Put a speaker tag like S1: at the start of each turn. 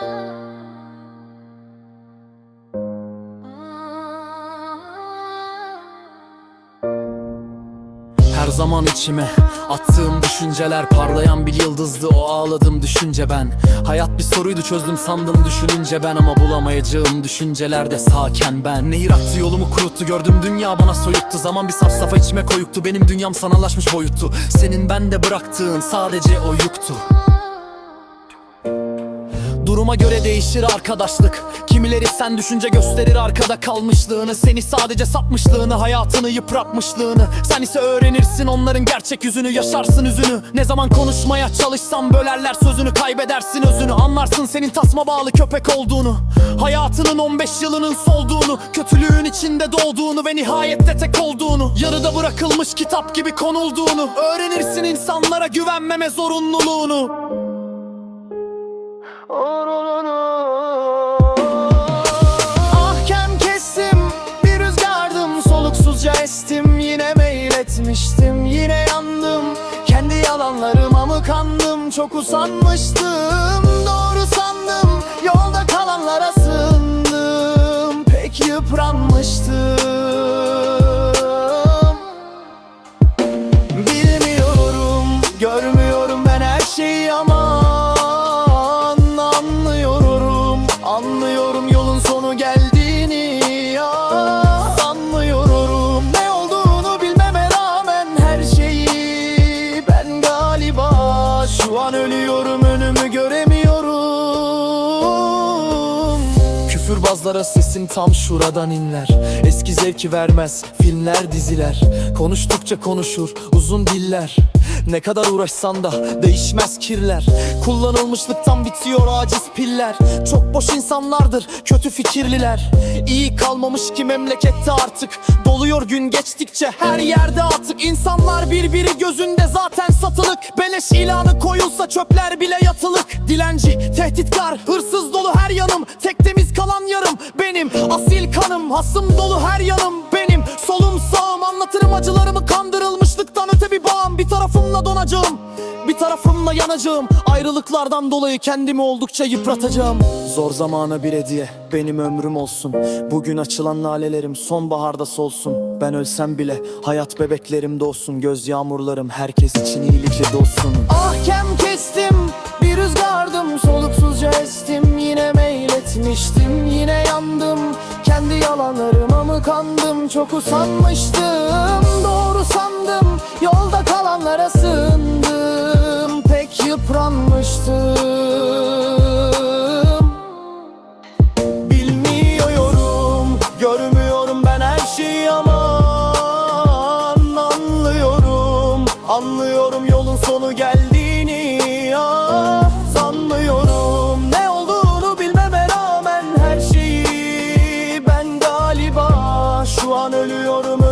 S1: Her zaman içime attığım düşünceler Parlayan bir yıldızdı. O ağladım düşünce ben. Hayat bir soruydu çözdüm sandım düşününce ben. Ama bulamayacağım düşüncelerde sağken ben. Nehir aktı yolumu kuruttu gördüm dünya bana soyuttu. Zaman bir safsafa içime koyuktu benim dünyam sanallaşmış boyuttu. Senin bende bıraktığın sadece o yüktu Duruma göre değişir arkadaşlık. Kimileri sen düşünce gösterir arkada kalmışlığını. Seni sadece sapmışlığını, hayatını yıpratmışlığını. Sen ise öğrenirsin onların gerçek yüzünü Yaşarsın üzünü. Ne zaman konuşmaya çalışsam bölerler sözünü Kaybedersin özünü. Anlarsın senin tasma bağlı köpek olduğunu. Hayatının 15 yılının solduğunu. Kötülüğün içinde doğduğunu ve nihayette tek olduğunu. Yarıda bırakılmış kitap gibi konulduğunu. Öğrenirsin insanlara güvenmeme zorunluluğunu Ahkem kestim bir rüzgardım Soluksuzca estim. Yine meyletmiştim Yine yandım. Kendi yalanlarıma mı kandım? Çok usanmıştım an ölüyorum önümü göremiyorum. Küfürbazlara sesim tam şuradan inler. Eski zevki vermez filmler diziler. Konuştukça konuşur uzun diller Ne kadar uğraşsan da değişmez kirler. Kullanılmışlıktan bitiyor aciz piller. Çok boş insanlardır kötü fikirliler. İyi kalmamış ki memlekette artık. Doluyor gün geçtikçe her yerde atık. İnsanlar birbiri gözünde zaten satılık. Beleş ilanı koyulsa çöpler bile yatılık. Dilenci, tehditkar, hırsız dolu her yanım. Tek temiz kalan yarım benim. Asil kanım, hasım dolu her yanım benim. Solum sağım anlatırım acılarımı. Kandırılmışlıktan öte bir tarafımla donacağım. Bir tarafımla yanacağım. Ayrılıklardan dolayı kendimi oldukça yıpratacağım. Zor zamana bir hediye benim ömrüm olsun. Bugün açılan lalelerim sonbaharda solsun. Ben ölsem bile hayat bebeklerim doğsun Göz yağmurlarım herkes için iyilikle dolsun. Ahkem kestim bir rüzgardım. Soluksuzca estim yine meyletmiştim. Yine yandım kendi yalanlarıma mı kandım? Çok usanmıştım Anlıyorum yolun sonu geldiğini. Ah, Sanmıyorum ne olduğunu bilmeme rağmen her şeyi Ben galiba şu an ölüyorum